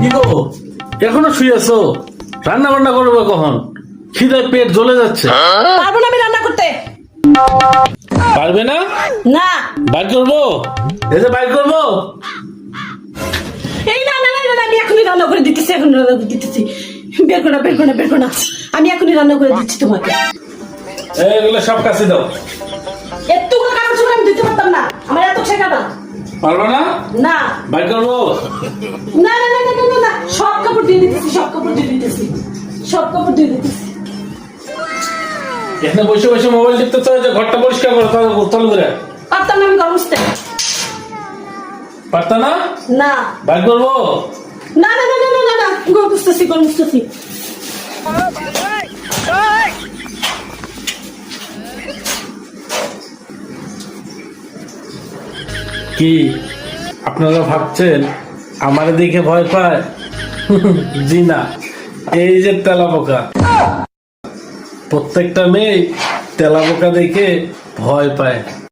কি গো এখনও শুয়ে আছো? রান্না বান্না করবে কখন? খিদে পেট জ্বলে যাচ্ছে। পারব না আমি রান্না করতে। পারবে না? না। বাইর করব? এই যে বাইর করব? এই না না না আমি এখনই রান্না করে দিতেছি এখন রান্না করে দিতেছি। বের করো না, বের করো না, বের করো। আমি এখনই রান্না করে দিচ্ছি তোমাকে। এগুলো সব কাছে দাও। এতগুলো পারবে না না বাইর করব না না না না না, না সব কাপড় দিয়ে দিতেছি সব কাপড় দিয়ে দিতেছি সব কাপড় দিয়ে দিতেছি এখানে বসে বসে মোবাইল টিপতে চাই যে ঘরটা পরিষ্কার করো তাহলে চালু করে পারতাম না আমি ঘর মুছতে পারতা না না বাইর করব না না না না না না না ঘর কি আপনারা ভাবছেন আমার দিকে ভয় পায়? জি না, এই যে তেলা পোকা প্রত্যেকটা মেয়ে তেলা পোকা দেখে ভয় পায়।